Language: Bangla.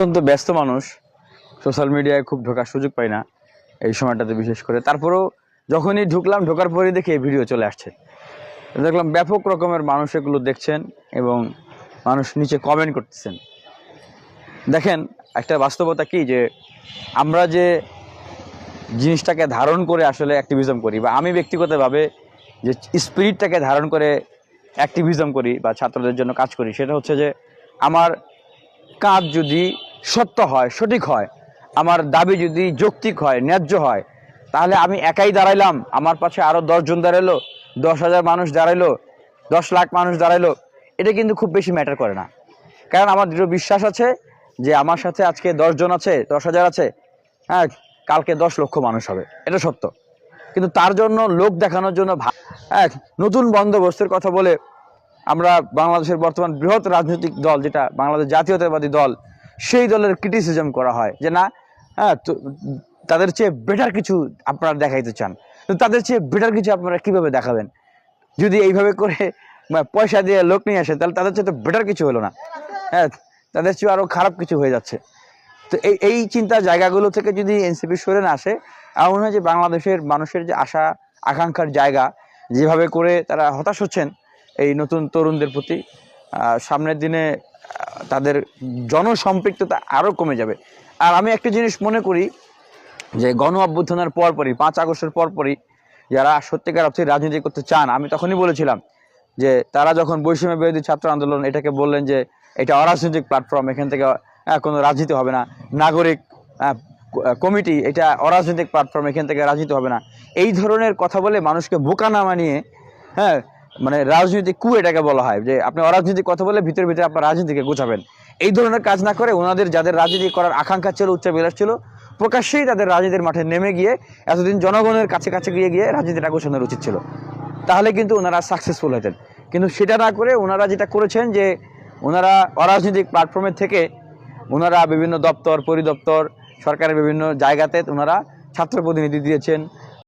অত্যন্ত ব্যস্ত মানুষ সোশ্যাল মিডিয়ায় খুব ঢোকার সুযোগ পাই না এই সময়টাতে বিশেষ করে। তারপরেও যখনই ঢুকলাম, ঢোকার পরেই দেখি এই ভিডিও চলে আসছে। দেখলাম ব্যাপক রকমের মানুষ এগুলো দেখছেন এবং মানুষ নিচে কমেন্ট করতেছেন। দেখেন, একটা বাস্তবতা কি যে, আমরা যে জিনিসটাকে ধারণ করে আসলে অ্যাক্টিভিজম করি বা আমি ব্যক্তিগতভাবে যে স্পিরিটটাকে ধারণ করে অ্যাক্টিভিজম করি বা ছাত্রদের জন্য কাজ করি, সেটা হচ্ছে যে, আমার কাজ যদি সত্য হয়, সঠিক হয়, আমার দাবি যদি যৌক্তিক হয়, ন্যায্য হয়, তাহলে আমি একাই দাঁড়াইলাম, আমার পাশে আরও দশজন দাঁড়াইলো, দশ হাজার মানুষ দাঁড়াইলো, দশ লাখ মানুষ দাঁড়াইলো, এটা কিন্তু খুব বেশি ম্যাটার করে না। কারণ আমার দৃঢ় বিশ্বাস আছে যে আমার সাথে আজকে দশজন আছে, দশ হাজার আছে হ্যাঁ কালকে দশ লক্ষ মানুষ হবে, এটা সত্য। কিন্তু তার জন্য লোক দেখানোর জন্য ভা- হ্যাঁ নতুন বন্দোবস্তের কথা বলে আমরা বাংলাদেশের বর্তমান বৃহৎ রাজনৈতিক দল, যেটা বাংলাদেশ জাতীয়তাবাদী দল সেই দলের ক্রিটিসিজম করা হয় যে না হ্যাঁ তাদের চেয়ে বেটার কিছু আপনারা দেখাইতে চান। তো তাদের চেয়ে বেটার কিছু আপনারা কীভাবে দেখাবেন? যদি এইভাবে করে পয়সা দিয়ে লোক নিয়ে আসে, তাহলে তাদের চেয়ে তো বেটার কিছু হলো না। হ্যাঁ তাদের চেয়ে আরও খারাপ কিছু হয়ে যাচ্ছে। তো এই এই চিন্তার জায়গাগুলো থেকে যদি এনসিপি সরে না আসে, আমার মনে হয় যে বাংলাদেশের মানুষের যে আশা, আকাঙ্ক্ষার জায়গা, যেভাবে করে তারা হতাশ হচ্ছেন, এই নতুন তরুণদের প্রতি সামনের দিনে তাদের জনসম্পৃক্ততা আরও কমে যাবে। আর আমি একটা জিনিস মনে করি যে গণ অভ্যুত্থানের পরপরই, পাঁচ আগস্টের পরপরই যারা সত্যিকার অর্থে রাজনীতি করতে চান, আমি তখনই বলেছিলাম যে তারা যখন বৈষম্য বিরোধী ছাত্র আন্দোলন এটাকে বললেন যে এটা অরাজনৈতিক প্ল্যাটফর্ম এখান থেকে কোনো রাজনীতি হবে না। নাগরিক কমিটি, এটা অরাজনৈতিক প্ল্যাটফর্ম এখান থেকে রাজনীতি হবে না। এই ধরনের কথা বলে মানুষকে বোকা না মানিয়ে হ্যাঁ মানে রাজনৈতিক কু এটাকে বলা হয়, যে আপনি অরাজনৈতিক কথা বলে ভিতরে ভিতরে আপনার রাজনীতিকে গোছাবেন। এই ধরনের কাজ না করে ওনাদের যাদের রাজনীতি করার আকাঙ্ক্ষা ছিল উচ্চাবিলাস ছিল, প্রকাশ্যেই তাদের রাজনীতির মাঠে নেমে গিয়ে এতদিন জনগণের কাছে কাছে গিয়ে গিয়ে রাজনীতিটা গোছানোর উচিত ছিল। তাহলে কিন্তু ওনারা সাকসেসফুল হতেন। কিন্তু সেটা না করে ওনারা যেটা করেছেন, যে ওনারা অরাজনৈতিক প্ল্যাটফর্মের থেকে ওনারা বিভিন্ন দপ্তর, পরিদপ্তর, সরকারের বিভিন্ন জায়গাতে ওনারা ছাত্র প্রতিনিধি দিয়েছেন